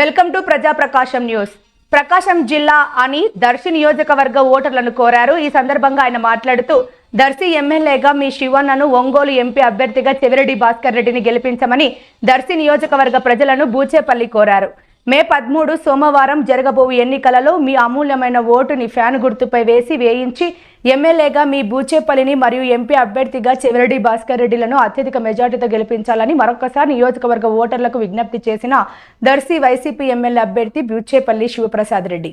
Welcome to ప్రజా ప్రకాశం news. Prakasam జిల్లా అని దర్శి నియోజకవర్గ ఓటర్లను కోరారు. ఈ సందర్భంగా ఆయన మాట్లాడుతూ దర్శి ఎమ్మెల్యేగా మీ శివన్నను ఒంగోలు ఎంపీ అభ్యర్థిగా చెవిరెడ్డి భాస్కర్ రెడ్డిని గెలిపించమని దర్శి నియోజకవర్గ ప్రజలను బూచేపల్లి కోరారు. మే పదమూడు సోమవారం జరగబోవు ఎన్నికలలో మీ అమూల్యమైన ఓటుని ఫ్యాన్ గుర్తుపై వేసి వేయించి ఎమ్మెల్యేగా మీ బూచేపల్లిని మరియు ఎంపీ అభ్యర్థిగా చెవిరెడ్డి భాస్కర్ రెడ్డిలను అత్యధిక మెజార్టీతో గెలిపించాలని మరొకసారి నియోజకవర్గ ఓటర్లకు విజ్ఞప్తి చేసిన దర్శి వైసీపీ ఎమ్మెల్యే అభ్యర్థి బూచేపల్లి శివప్రసాద్ రెడ్డి.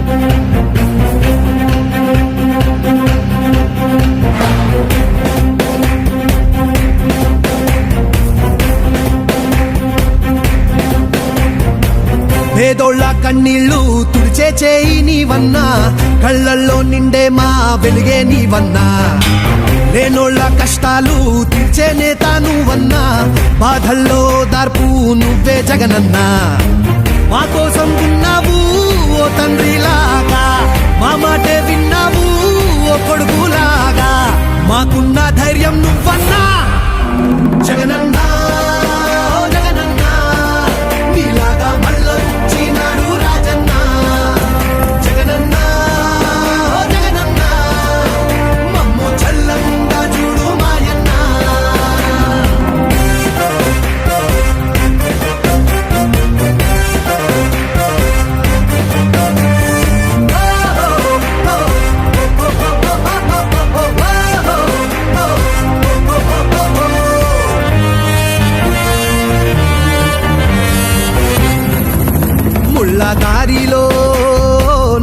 పేదోళ్ళ కన్నీళ్ళు తుడిచే చేయి నీవన్నా కళ్ళల్లో నిండే మా వెలిగే నీవన్నా. లేనోళ్ళ కష్టాలు తీర్చే నేత నువ్వన్నా బాధల్లో దార్పు నువ్వే జగనన్నా. మా కోసం ఉన్నావు ఓ తండ్రిలాగా. ముళ్ళ దారిలో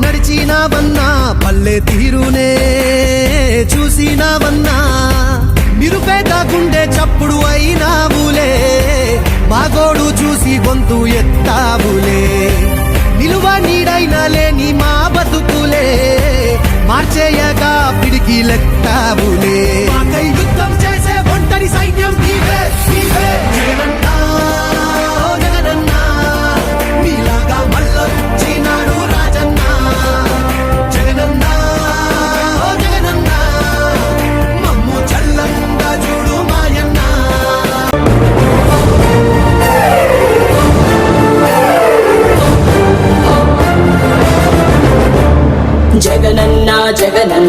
నడిచినావన్నా పల్లె తీరునే చూసినావన్నా. నిరుపేద గుండె చప్పుడు అయినావులే మాగోడు చూసి గొంతు ఎత్తావులే. నిలువ నీడైనా లేని మా బతుకులే మార్చేయగా పిడికి లెక్కావులే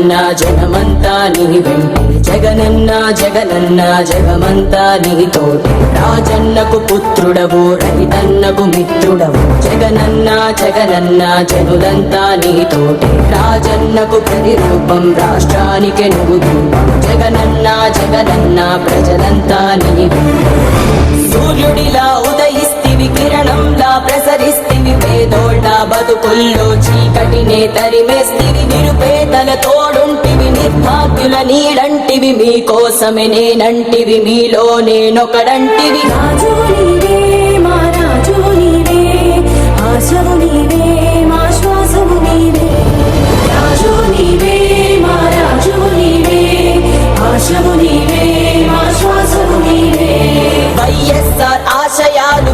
జగనన్న జగమంతా నీ వెంటే. జగనన్న జగనన్న జగమంతా నీతోటి రాజన్నకు పుత్రుడవు రైతన్నకు మిత్రుడవు. జగనన్న జగనన్న జనులంతా నీతోటి రాజన్నకు ప్రతిరూపం రాష్ట్రానికి నువ్వు జగనన్న జగనన్న ప్రజలంతా నీ సూర్యుడిలా ఉదయిస్తివి కిరణంలా ప్రసరిస్తివి. పేదోళ్ళ బతుకుల్లో చీకటినే తరిమేస్తివి. నిరుపేదల తోడు నిర్భాగ్యుల నీడంటివి మీకోసమే నేనంటివి. మీలో నేనొకడంటివి. రాజు నీవే మా రాజు నీవే ఆశవు నీవే మా శ్వాసము నీవే. రాజు నీవే మా రాజు నీవే ఆశవు నీవే మా శ్వాసము నీవే. వైఎస్ఆర్ ఆశయాలు